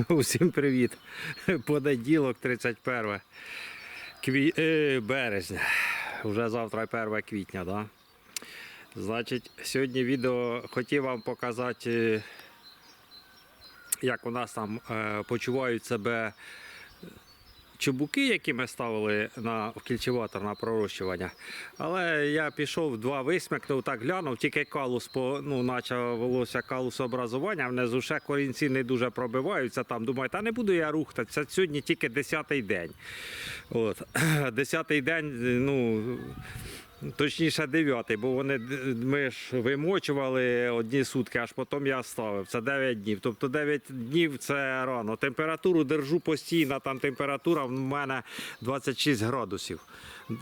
Усім привіт. Понеділок, 31 кві... е, березня. Вже завтра 1 квітня, да? Значить, сьогодні відео хотів вам показати, е, як у нас там е, почувають себе чубуки, які ми ставили на кільчиватор на пророщування. Але я пішов два висмикнув, так глянув, тільки калус по, ну, почалося калусообразування, внизу ще корінці не дуже пробиваються. Там думаю, та не буду я рухатися. Сьогодні тільки 10-й день. От. 10-й день, ну. Точніше, дев'ятий, бо вони ми ж вимочували одні сутки, аж потім я ставив. Це 9 днів. Тобто 9 днів це рано. Температуру держу постійно, там температура в мене 26 градусів.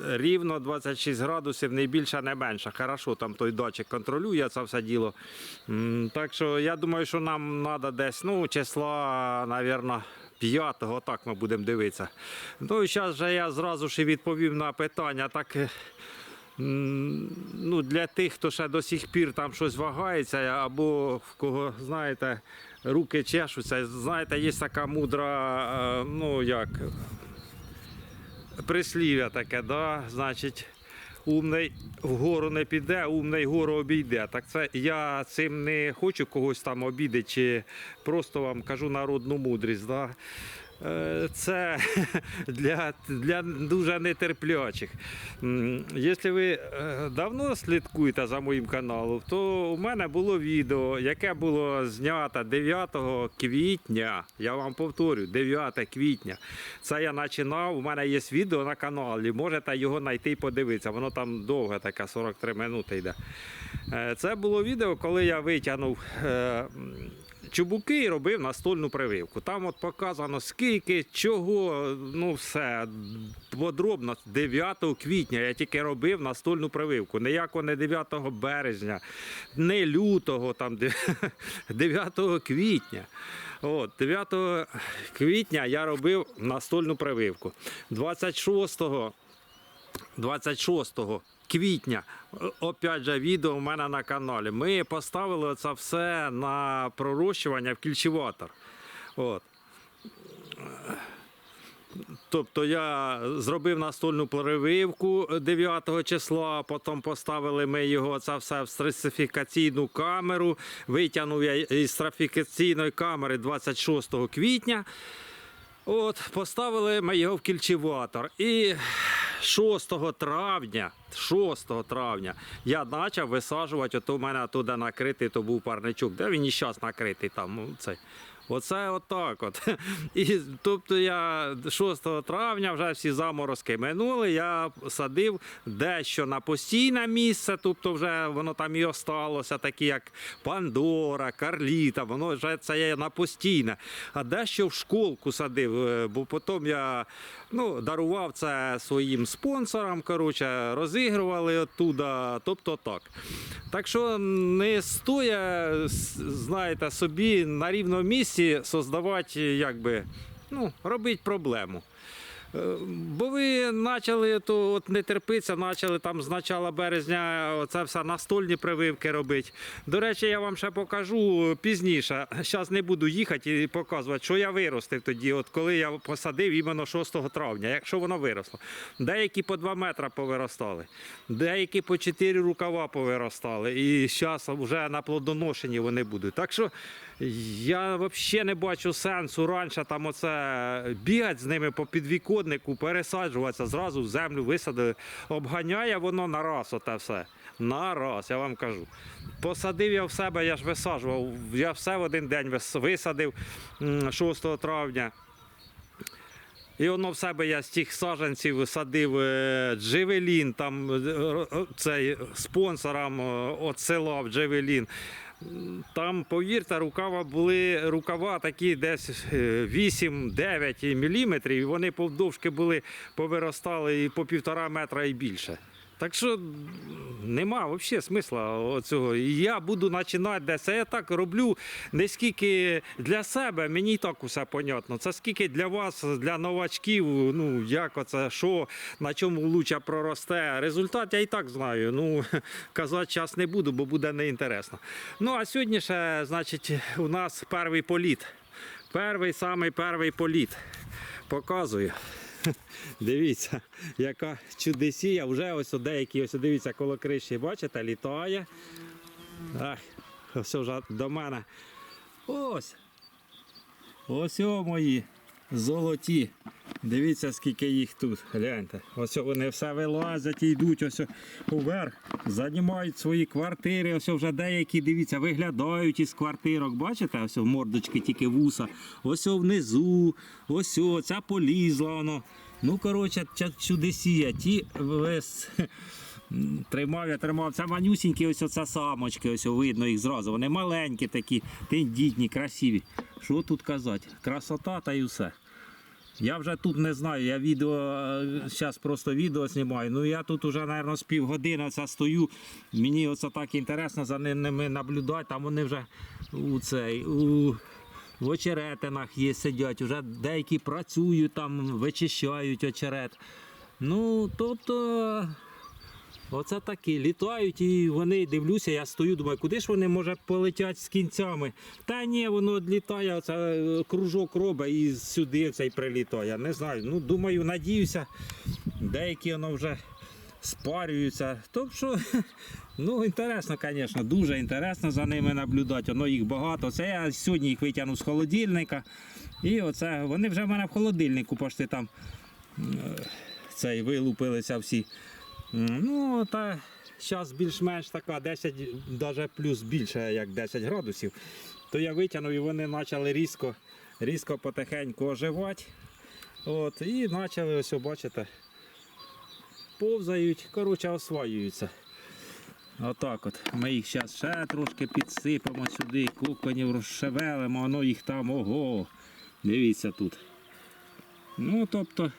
Рівно 26 градусів, не більше, не менше. Хорошо, там той датчик контролює це все діло. Так що я думаю, що нам треба десь ну, числа, мабуть, П'ятого, так ми будемо дивитися. Ну і зараз же я зразу ж відповів на питання. Так е, ну, для тих, хто ще до сих пір там щось вагається, або в кого, знаєте, руки чешуться. Знаєте, є така мудра, е, ну як, прислів'я таке, да? значить. Умний вгору не піде, умний гору обійде. Так це я цим не хочу когось там обідати, чи просто вам кажу народну мудрість. Да? Е, Це для, для дуже нетерплячих. Якщо ви е, давно слідкуєте за моїм каналом, то у мене було відео, яке було знято 9 квітня. Я вам повторю, 9 квітня. Це я починав. У мене є відео на каналі. Можете його знайти і подивитися. Воно там довге, таке 43 минути йде. Е, Це було відео, коли я витягнув. Чубуки і робив настольну прививку. Там от показано скільки, чого, ну все подробно. 9 квітня я тільки робив настольну прививку. Ніякого не 9 березня, не лютого, там 9 квітня. От, 9 квітня я робив настольну прививку. 26 26 квітня, опять же, відео у мене на каналі. Ми поставили це все на пророщування в кільчеватор. От. Тобто я зробив настольну прививку 9 числа, потім поставили ми його це все в стресифікаційну камеру. Витягнув я із стратифікаційної камери 26 квітня. От, поставили ми його в кільчеватор. І 6 травня, 6 травня я почав висаджувати, От у мене туди накритий, то був парничок. Де він і зараз накритий там. ну, Цей. Оце отак от. І, тобто я 6 травня вже всі заморозки минули, я садив дещо на постійне місце, тобто вже воно там і осталося, такі як Пандора, Карліта, воно вже це є на постійне. А дещо в школку садив, е, бо потім я ну, дарував це своїм спонсорам, коротше, розігрували оттуда, тобто так. Так що не стоя, знаєте, собі на рівному місці создавати, якби, ну, робити проблему. Е, Бо ви почали то от не терпиться, почали там з начала березня оце все настольні прививки робити. До речі, я вам ще покажу пізніше. Зараз не буду їхати і показувати, що я виростив тоді, от коли я посадив іменно 6 травня, якщо воно виросло. Деякі по 2 метри повиростали, деякі по 4 рукава повиростали. І зараз вже на плодоношенні вони будуть. Так що я взагалі не бачу сенсу раніше там оце бігати з ними по підвіконнику, пересаджуватися, зразу в землю висадили. Обганяє воно на раз оте все. На раз, я вам кажу. Посадив я в себе, я ж висаджував. Я все в один день висадив 6 травня. І воно в себе я з тих саджанців садив е, Джевелін, там е, цей спонсорам е, от села Джевелін. Там, повірте, рукава були рукава такі десь е, 8-9 міліметрів, і вони повдовжки були, повиростали і по півтора метра і більше. Так що нема взагалі смисла цього. Я буду починати десь. А Я так роблю не скільки для себе, мені так усе понятно. Це скільки для вас, для новачків, ну як оце, що, на чому лучше проросте. Результат я і так знаю. Ну, казати час не буду, бо буде неінтересно. Ну а сьогодні ще, значить, у нас перший політ. Перший самий перший політ. Показую. Дивіться, яка чудесія. Вже ось деякі, ось дивіться, коло криші, бачите, літає. Ах, ось вже до мене. Ось. Ось о мої золоті. Дивіться, скільки їх тут. Гляньте. Ось вони все вилазять і йдуть ось уверх, займають свої квартири. Ось вже деякі, дивіться, виглядають із квартирок. Бачите, ось мордочки тільки вуса. Ось внизу, ось ця полізла воно. Ну, коротше, ця чудесія. Ті весь. Тримав я тримав. Це манюсінькі, ось оце самочки, ось зараз їх зразу. Вони маленькі такі, тендітні, красиві. Що тут казати? Красота та й усе. Я вже тут не знаю, я відео, зараз просто відео знімаю. Ну я тут уже, мабуть, з півгодини стою. Мені оце так інтересно за ними наблюдати. Там вони вже у цей, у, в очеретинах є, сидять, вже деякі працюють там, вичищають очерет. Ну, тобто. Оце такі літають і вони дивлюся, я стою, думаю, куди ж вони може полетять з кінцями. Та ні, воно літає, оце е, кружок робить і сюди цей прилітає. Не знаю. Ну, думаю, надіюся, деякі воно вже спарюються. Тобто, ну, інтересно, звісно, дуже інтересно за ними наблюдати. Воно їх багато. Це я сьогодні їх витягнув з холодильника. І оце вони вже в мене в холодильнику пошти там е, цей вилупилися всі. Ну, та зараз більш-менш така 10, навіть плюс більше, як 10 градусів. То я витягнув і вони почали різко, різко потихеньку оживати. От, і почали, ось, бачите, повзають, коротше, освоюються. Отак от. Ми їх зараз ще трошки підсипемо сюди, куконів розшевелимо, воно їх там, ого. Дивіться тут. Ну, тобто,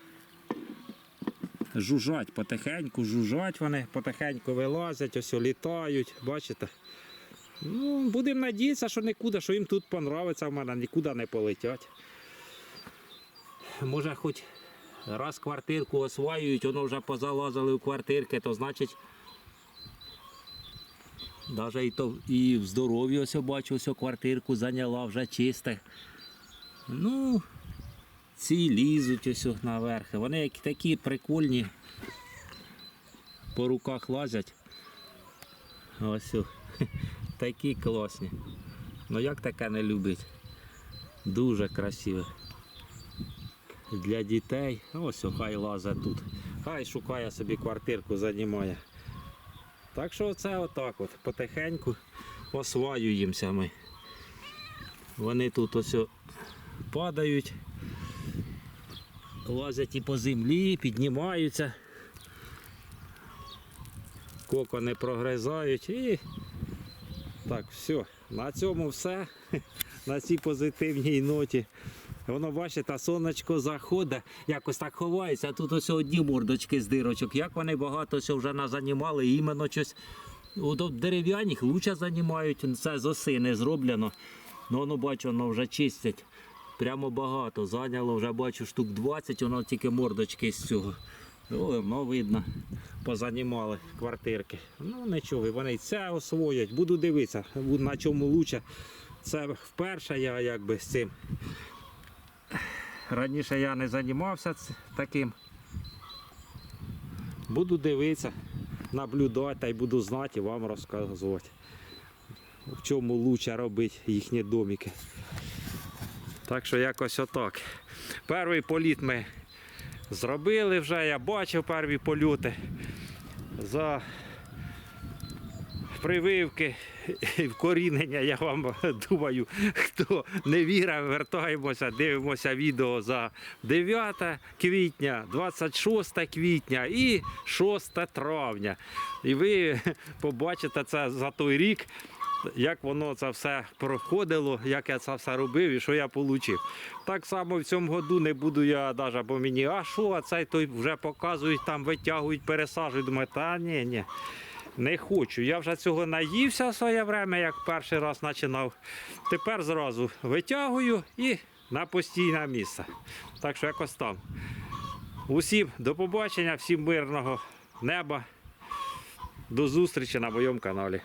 жужжать потихеньку, жужжать вони, потихеньку вилазять, ось літають, бачите? Ну, будемо надіятися, що нікуди, що їм тут понравиться в мене, нікуди не полетять. Може, хоч раз квартирку осваюють, воно вже позалазили в квартирки, то значить. Навіть і, то, і в здоров'ї ось бачу, ось квартирку зайняла вже чисте. Ну, ці лізуть ось наверх. Вони як такі прикольні. По руках лазять. Ось такі класні. Ну як таке не любить? Дуже красиве. Для дітей. Ось хай лазить тут. Хай шукає собі квартирку, займає. Так що це отак от, потихеньку осваюємося ми. Вони тут ось падають лазять і по землі, піднімаються, кокони прогризають і так, все. На цьому все. На цій позитивній ноті. Воно, бачите, сонечко заходить, якось так ховається, а тут ось одні мордочки з дирочок. Як вони багато ось вже назанімали, іменно щось. От дерев'яних лучше займають, це з осини зроблено. Ну, воно бачу, воно вже чистять. Прямо багато. Зайняло вже бачу штук 20, воно тільки мордочки з цього. Воно видно, позанімали квартирки. Ну нічого, вони це освоять. Буду дивитися, на чому лучше. Це вперше я якби з цим. Раніше я не займався таким. Буду дивитися, наблюдати та й буду знати і вам розказувати, в чому лучше робити їхні домики. Так що якось отак. Перший політ ми зробили вже, я бачив перші польоти. За прививки і вкорінення, я вам думаю, хто не вірив, вертаємося, дивимося відео за 9 квітня, 26 квітня і 6 травня. І ви побачите це за той рік, як воно це все проходило, як я це все робив і що я отримав. Так само в цьому году не буду я навіть, бо мені, а що, а цей той вже показують, там витягують, пересаджують. Думаю, та ні, ні. Не хочу. Я вже цього наївся в своє время, як перший раз починав. Тепер зразу витягую і на постійне місце. Так що якось там. Усім до побачення, всім мирного неба. До зустрічі на моєму каналі.